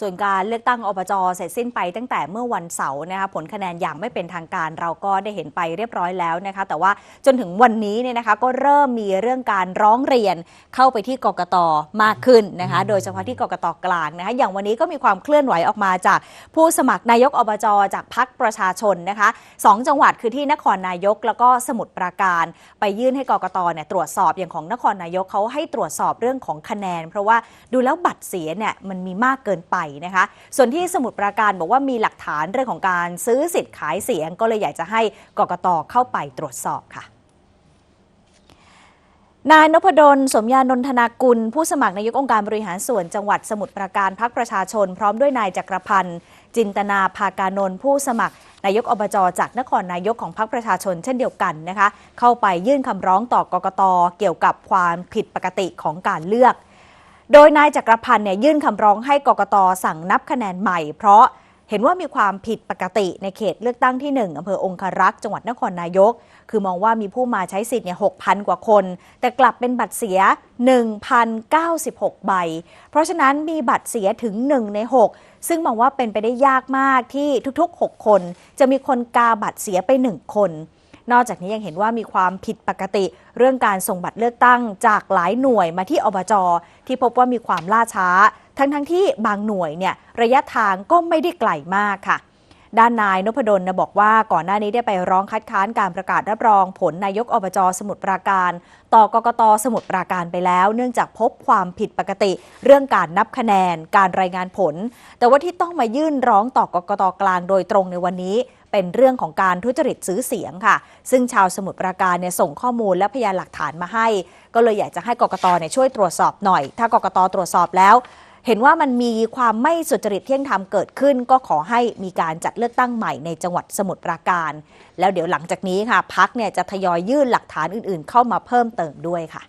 ส่วนการเลือกตั้งอบจเสร็จสิ้นไปตั้งแต่เมื่อวันเสาร์นะคะผลคะแนนอย่างไม่เป็นทางการเราก็ได้เห็นไปเรียบร้อยแล้วนะคะแต่ว่าจนถึงวันนี้เนี่ยนะคะก็เริ่มมีเรื่องการร้องเรียนเข้าไปที่กกตมากขึ้นนะคะโดยเฉพาะที่กกตกลางนะคะอย่างวันนี้ก็มีความเคลื่อนไหวออกมาจากผู้สมัครนายกอบจจากพักประชาชนนะคะสองจังหวัดคือที่นครนายกแล้วก็สมุทรปราการ ไปยื่นให้กกตเนี่ยตรวจสอบอย่างของนครนายกเขาให้ตรวจสอบเรื่องของคะแนน เพราะว่าดูแล้วบัตรเสียเนี่ยมันมีมากเกินไปนะคะ ส่วนที่สมุทรปราการบอกว่ามีหลักฐานเรื่องของการซื้อสิทธิ์ขายเสียง ก็เลยอยากจะให้กกตเข้าไปตรวจสอบค่ะนายนพดล สมยานนทนากุล ผู้สมัครนายกองค์การบริหารส่วนจังหวัดสมุทรปราการพักประชาชน พร้อมด้วยนายจักรพันธ์ จินตนาภากานนท์ผู้สมัครนายกอบจจากนครนายกของพักประชาชนเช่นเดียวกันนะคะ เข้าไปยื่นคำร้องต่อกกตเกี่ยวกับความผิดปกติของการเลือก โดยนายจักรพันธ์เนี่ยยื่นคำร้องให้กกตสั่งนับคะแนนใหม่ เพราะเห็นว่ามีความผิดปกติในเขตเลือกตั้งที่ 1อำเภอองคารักษ์จังหวัดนครนายก คือมองว่ามีผู้มาใช้สิทธิ์เนี่ย6,000 กว่าคน แต่กลับเป็นบัตรเสีย 1,096 ใบ เพราะฉะนั้นมีบัตรเสียถึง 1 ใน 6 ซึ่งมองว่าเป็นไปได้ยากมากที่ทุกๆ 6 คน จะมีคนกาบัตรเสียไป 1 คน นอกจากนี้ยังเห็นว่ามีความผิดปกติเรื่องการส่งบัตรเลือกตั้งจากหลายหน่วยมาที่อบจที่พบว่ามีความล่าช้า ทั้งทั้งๆที่บางหน่วยเนี่ยระยะทางก็ไม่ได้ไกลมากค่ะด้านนายนพดลนะบอกว่าก่อนหน้านี้ได้ไปร้องคัดค้านการประกาศรับรองผลนายกอบจสมุทรปราการ ต่อกกตสมุทรปราการไปแล้ว เนื่องจากพบความผิดปกติ เรื่องการนับคะแนน การรายงานผล แต่ว่าที่ต้องมายื่นร้องต่อกกตกลางโดยตรงในวันนี้ เป็นเรื่องของการทุจริตซื้อเสียงค่ะ ซึ่งชาวสมุทรปราการเนี่ยส่งข้อมูลและพยานหลักฐานมาให้ ก็เลยอยากจะให้กกตเนี่ยช่วยตรวจสอบหน่อย ถ้ากกตตรวจสอบแล้ว เห็นว่ามันมีความไม่สุจริตเที่ยงธรรมเกิดขึ้น ก็ขอให้มีการจัดเลือกตั้งใหม่ในจังหวัดสมุทรปราการ แล้วเดี๋ยวหลังจากนี้ค่ะพักเนี่ยจะทยอยยื่นหลักฐานอื่นๆ เข้ามาเพิ่มเติมด้วยค่ะ